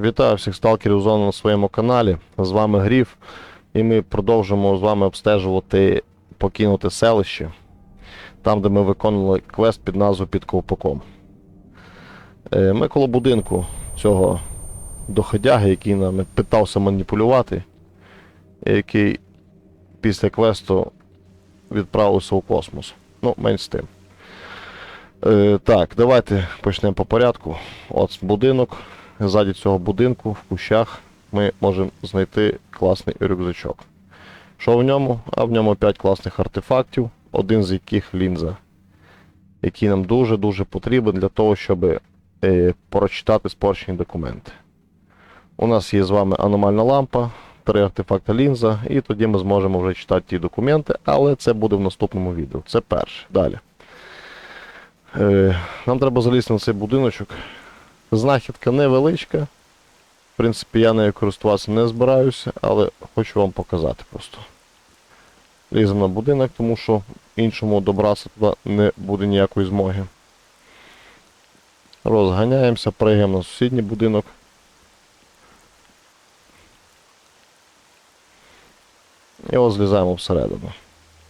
Вітаю всіх сталкерів зони на своєму каналі. З вами Гріф, і ми продовжимо з вами обстежувати покинуте селище, там, де ми виконували квест під назвою Під Ковпаком. Е, Ми коло будинку цього доходяги, який нами питався маніпулювати, який після квесту відправився у космос. Ну, менш з тим. Е, так, давайте почнемо по порядку. От будинок. Ззаді цього будинку в кущах ми можемо знайти класний рюкзачок. Що в ньому? А в ньому 5 класних артефактів, один з яких лінза, який нам дуже-дуже потрібен для того, щоб е, прочитати спорчені документи. У нас є з вами аномальна лампа, три артефакта лінза, і тоді ми зможемо вже читати ті документи, але це буде в наступному відео. Це перше. Далі. Е, нам треба залізти на цей будиночок. Знахідка невеличка. В принципі, я нею користуватися не збираюся, але хочу вам показати просто. Ліземо на будинок, тому що іншому добратися туди не буде ніякої змоги. Розганяємося, пригаємо на сусідній будинок. І ось злізаємо всередину.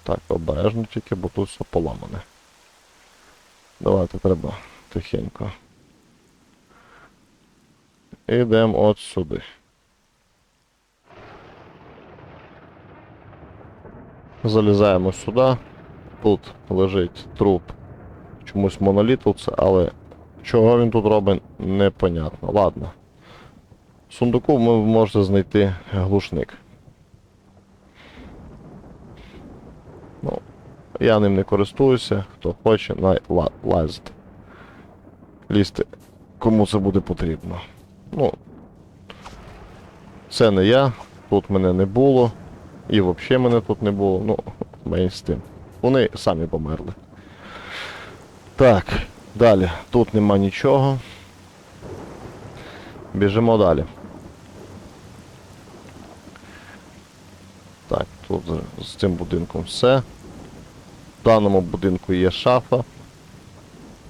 Так, обережно тільки, бо тут все поламане. Давайте треба тихенько. Ідемо от сюди. Залізаємо сюди. Тут лежить труп чомусь монолітовця, але чого він тут робить, непонятно. Ладно. В сундуку ви можете знайти глушник. Ну, я ним не користуюся, хто хоче, най ла- лазить. Лізти, кому це буде потрібно. Ну, це не я, тут мене не було, і взагалі мене тут не було, ну, мені з тим. Вони самі померли. Так, далі. Тут нема нічого. Біжимо далі. Так, тут з цим будинком все. В даному будинку є шафа,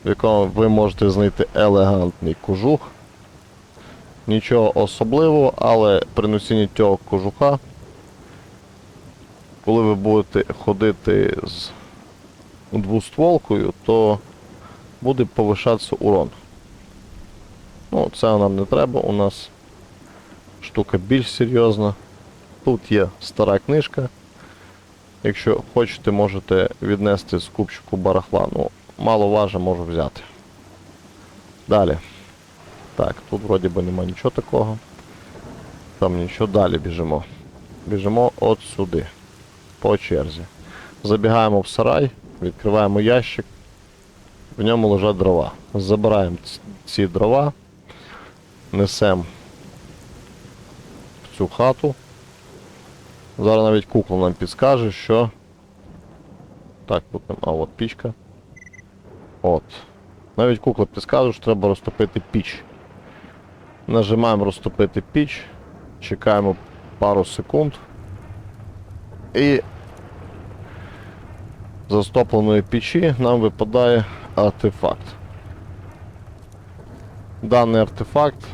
в якому ви можете знайти елегантний кожух. Нічого особливого, але при носінні цього кожуха, коли ви будете ходити з двостволкою, то буде повишатися урон. Ну, це нам не треба, у нас штука більш серйозна. Тут є стара книжка. Якщо хочете, можете віднести з купчику барахла. Ну, мало важа можу взяти. Далі. Так, тут вроді би нема нічого такого. Там нічого, далі біжимо. Біжимо от сюди. По черзі. Забігаємо в сарай, відкриваємо ящик. В ньому лежать дрова. Забираємо ці дрова, несемо в цю хату. Зараз навіть кукла нам підскаже, що. Так, тут нема. А от пічка. От. Навіть кукла підскаже, що треба розтопити піч. Нажимаємо розтопити піч, чекаємо пару секунд. І з розтопленої печі нам випадає артефакт. Даний артефакт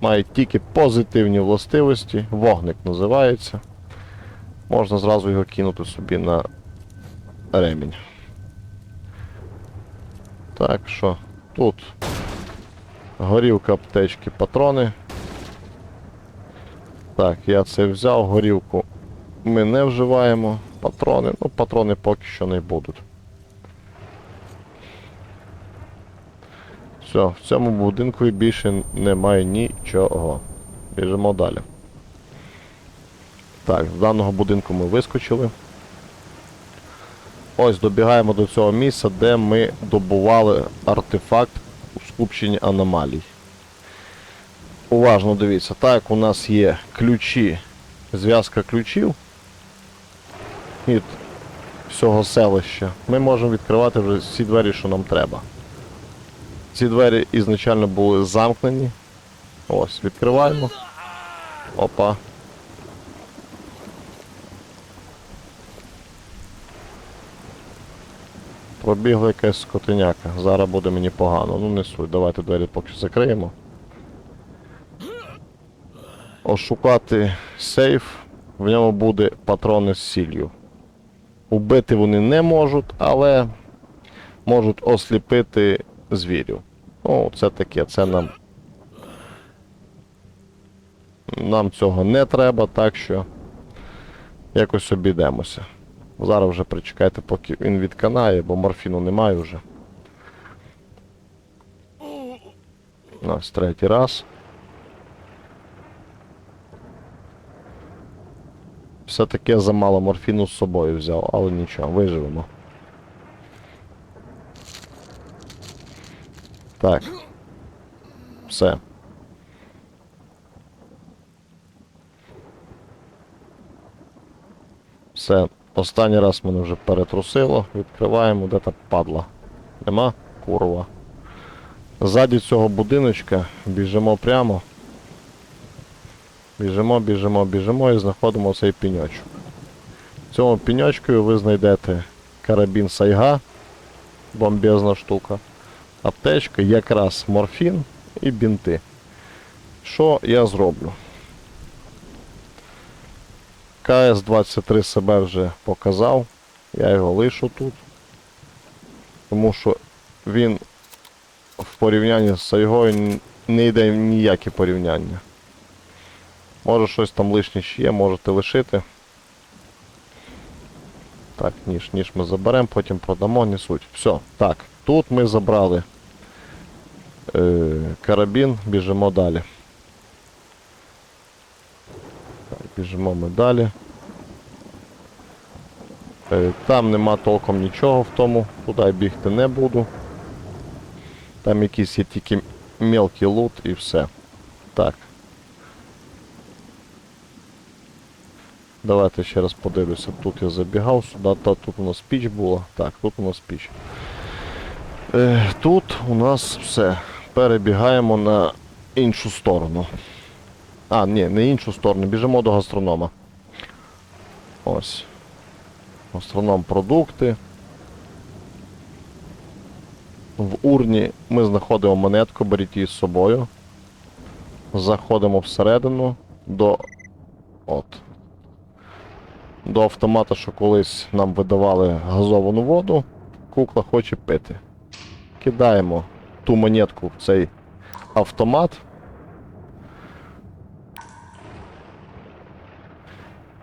має тільки позитивні властивості, вогник називається. Можна зразу його кинути собі на ремінь. Так що тут горілка, аптечки, патрони. Так, я це взяв, горілку ми не вживаємо. Патрони, ну патрони поки що не будуть. Все, в цьому будинку більше немає нічого. Біжимо далі. Так, з даного будинку ми вискочили. Ось добігаємо до цього місця, де ми добували артефакт скупченні аномалій. Уважно дивіться, так у нас є ключі, зв'язка ключів від всього селища. Ми можемо відкривати вже всі двері, що нам треба. Ці двері ізначально були замкнені. Ось, відкриваємо. Опа. Пробігла якась скотиняка. Зараз буде мені погано. Ну не суть. Давайте двері поки закриємо. ошукати сейф, в ньому буде патрони з сіллю. Убити вони не можуть, але можуть осліпити звірів. Ну, це таке, це нам. Нам цього не треба, так що якось обійдемося. Зараз вже причекайте, поки він відканає, бо морфіну немає вже. Ось третій раз. Все-таки я замало морфіну з собою взяв, але нічого, виживемо. Так. Все. Все. Останній раз мене вже перетрусило. Відкриваємо, де та падла. Нема? Курва. Ззаді цього будиночка біжимо прямо. Біжимо, біжимо, біжимо і знаходимо цей піньочок. Цьому піньочку ви знайдете карабін Сайга, бомбезна штука, аптечка, якраз морфін і бінти. Що я зроблю? КС-23 себе вже показав. Я його лишу тут. Тому що він в порівнянні з Сайгою не йде в ніякі порівняння. Може щось там лишнє ще є, можете лишити. Так, ніж, ніж ми заберемо, потім продамо, не суть. Все, так, тут ми забрали е, карабін, біжимо далі. Так, біжимо ми далі. Е, там нема толком нічого в тому, туди бігти не буду. Там якийсь є тільки мелкий лут і все. Так. Давайте ще раз подивлюся. Тут я забігав сюди, та тут у нас піч була. Так, тут у нас піч. Е, тут у нас все. Перебігаємо на іншу сторону. А, ні, не іншу сторону, біжимо до гастронома. Ось. Гастроном продукти. В урні ми знаходимо монетку, беріть її з собою. Заходимо всередину до. От. До автомата, що колись нам видавали газовану воду. Кукла хоче пити. Кидаємо ту монетку в цей автомат.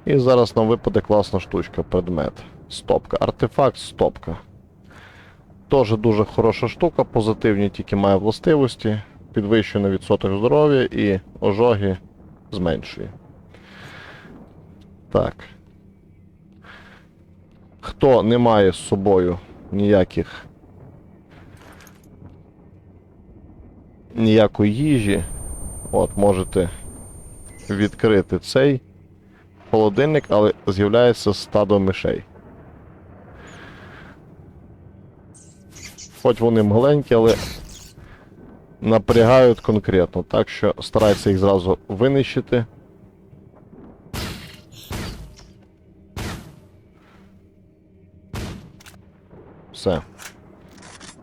І зараз нам випаде класна штучка, предмет. Стопка. Артефакт стопка. Теж дуже хороша штука, позитивні тільки має властивості, підвищує на відсоток здоров'я і ожоги зменшує. Так. Хто не має з собою ніяких ніякої їжі, от можете відкрити цей холодильник, але з'являється стадо мишей. Хоч вони маленькі, але напрягають конкретно, так що старайтеся їх зразу винищити. Все.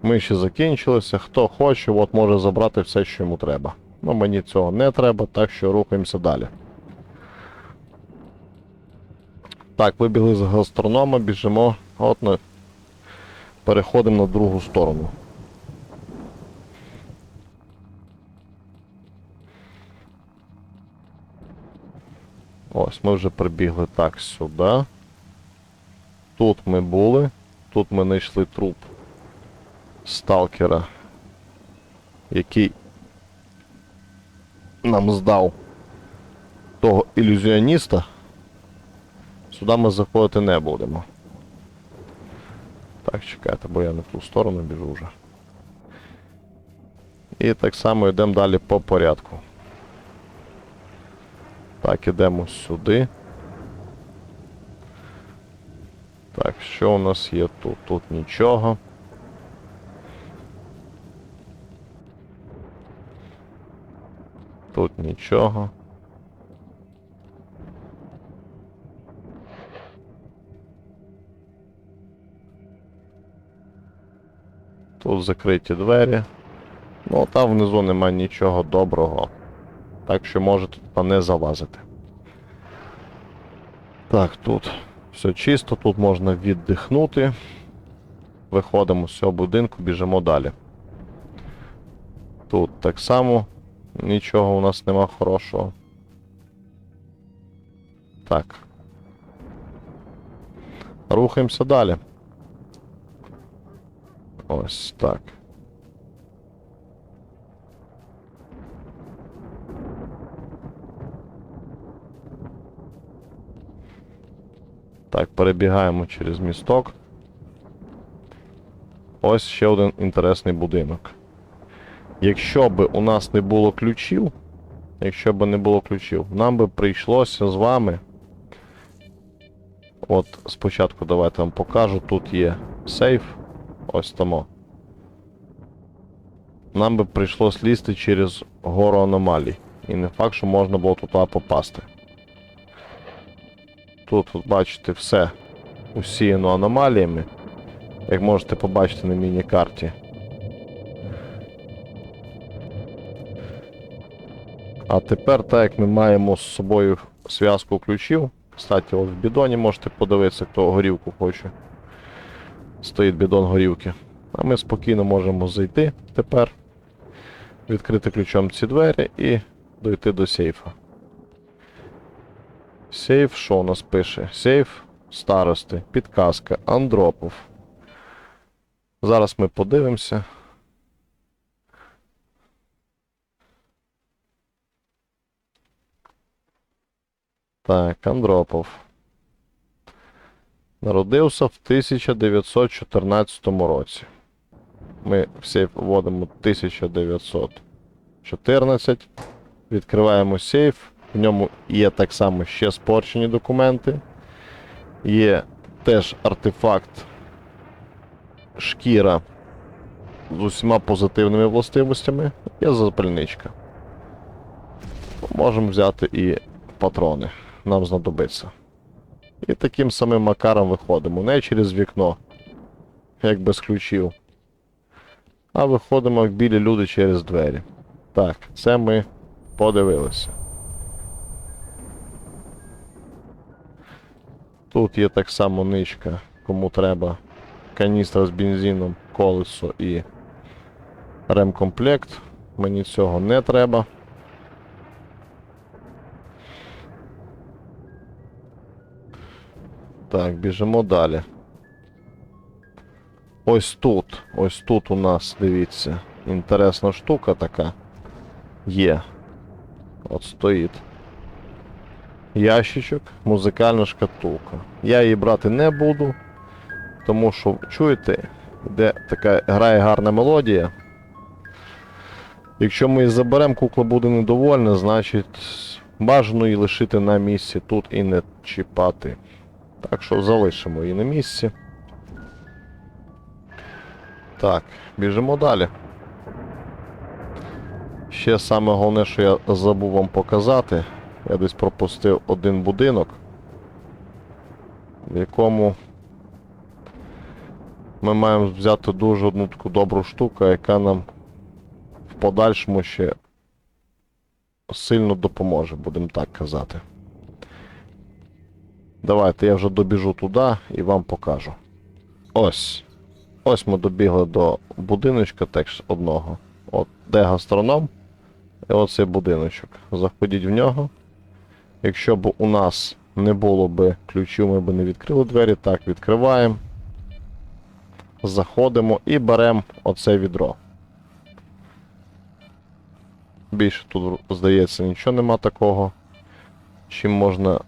Миші закінчилися. Хто хоче, от може забрати все, що йому треба. Ну, мені цього не треба, так що рухаємося далі. Так, вибігли з гастронома, біжимо. От на... переходимо на другу сторону. Ось, ми вже прибігли так сюди. Тут ми були. Тут ми знайшли труп сталкера, який нам здав того ілюзіоніста. Сюди ми заходити не будемо. Так, чекайте, бо я не в ту сторону біжу вже. І так само йдемо далі по порядку. Так, ідемо сюди. Так, що у нас є тут? Тут нічого. Тут нічого. Тут закриті двері. Ну, там внизу немає нічого доброго. Так що можете туди не залазити. Так, тут все чисто, тут можна віддихнути. Виходимо з цього будинку, біжимо далі. Тут так само нічого у нас нема хорошого. Так. Рухаємося далі. Ось так. Так, перебігаємо через місток. Ось ще один інтересний будинок. Якщо б у нас не було ключів, якщо б не було ключів, нам би прийшлося з вами. От спочатку давайте вам покажу. Тут є сейф. Ось тому. Нам би прийшлось лізти через гору аномалій. І не факт, що можна було туди попасти. Тут, от бачите, все усіяно аномаліями. Як можете побачити на міні-карті. А тепер, так як ми маємо з собою зв'язку ключів. Кстати, от в бідоні можете подивитися, хто горівку хоче. Стоїть бідон горівки. А ми спокійно можемо зайти тепер, відкрити ключом ці двері і дойти до сейфа. Сейф, що у нас пише? Сейф старости, підказка, Андропов. Зараз ми подивимося. Так, Андропов. Народився в 1914 році. Ми сейф вводимо 1914. Відкриваємо сейф. В ньому є так само ще спорчені документи. Є теж артефакт шкіра з усіма позитивними властивостями. Є запальничка. Можемо взяти і патрони. Нам знадобиться. І таким самим макаром виходимо. Не через вікно, як без ключів. А виходимо як білі люди через двері. Так, це ми подивилися. Тут є так само ничка, кому треба каністра з бензином, колесо і ремкомплект. Мені цього не треба. Так, біжимо далі. Ось тут, ось тут у нас, дивіться, інтересна штука така є. От стоїть. Ящичок, музикальна шкатулка. Я її брати не буду, тому що, чуєте, де така грає гарна мелодія. Якщо ми її заберемо, кукла буде недовольна, значить бажано її лишити на місці тут і не чіпати. Так що залишимо її на місці. Так, біжимо далі. Ще саме головне, що я забув вам показати. Я десь пропустив один будинок, в якому ми маємо взяти дуже одну таку добру штуку, яка нам в подальшому ще сильно допоможе, будемо так казати. Давайте я вже добіжу туди і вам покажу. Ось. Ось ми добігли до будиночка теж одного. От де гастроном. І оцей будиночок. Заходіть в нього. Якщо б у нас не було б ключів, ми б не відкрили двері. Так, відкриваємо. Заходимо і беремо оце відро. Більше тут, здається, нічого нема такого. Чим можна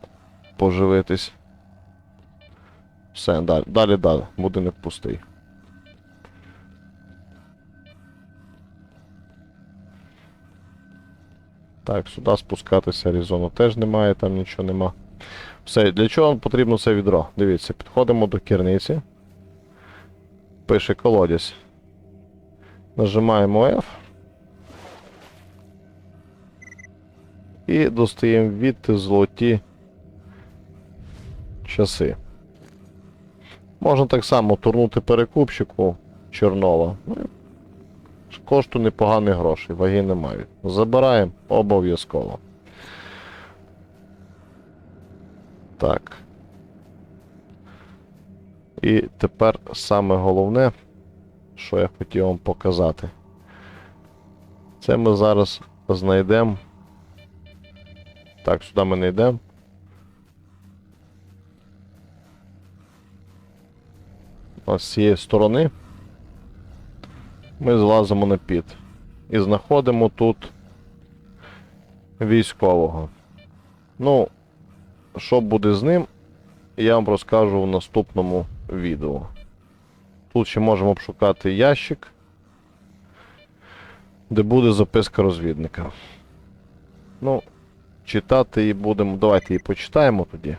поживитись. Все, далі, далі, далі. Будинок пустий. Так, сюди спускатися резону теж немає, там нічого нема. Все, для чого нам потрібно це відро? Дивіться, підходимо до керниці. Пише колодязь. Нажимаємо F. І достаємо відти золоті часи. Можна так само турнути перекупчику Чорнова. Ну, коштує непогані гроші, ваги не мають. Забираємо обов'язково. Так. І тепер саме головне, що я хотів вам показати. Це ми зараз знайдемо. Так, сюди ми не йдемо. Ось з цієї сторони ми злазимо на під і знаходимо тут військового. Ну, що буде з ним, я вам розкажу в наступному відео. Тут ще можемо обшукати ящик, де буде записка розвідника. Ну, читати її будемо. Давайте її почитаємо тоді.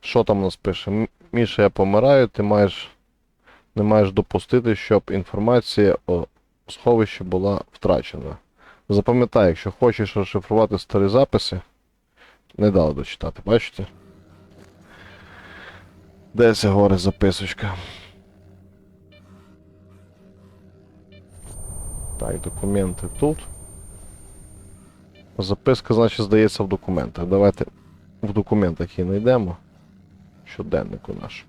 Що там у нас пише? Міша, я помираю, ти маєш не маєш допустити, щоб інформація о сховищі була втрачена. Запам'ятай, якщо хочеш розшифрувати старі записи, не дали дочитати, бачите? Де ця горе записочка? Так, документи тут. Записка, значить, здається в документах. Давайте в документах її знайдемо. Щоденнику наш.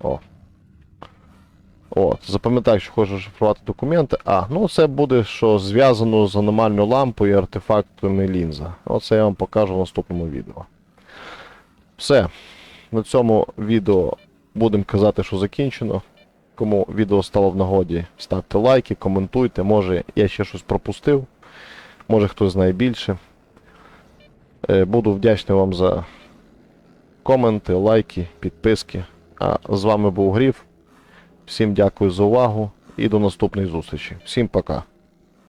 О. От, запам'ятай, що хочеш розшифрувати документи. А, ну це буде, що зв'язано з аномальною лампою і артефактами лінза. Оце я вам покажу в наступному відео. Все. На цьому відео будемо казати, що закінчено. Кому відео стало в нагоді, ставте лайки, коментуйте. Може я ще щось пропустив. Може хтось знає більше. Е, Буду вдячний вам за коменти, лайки, підписки. А з вами був Гріф. Всім дякую за увагу і до наступної зустрічі. Всім пока.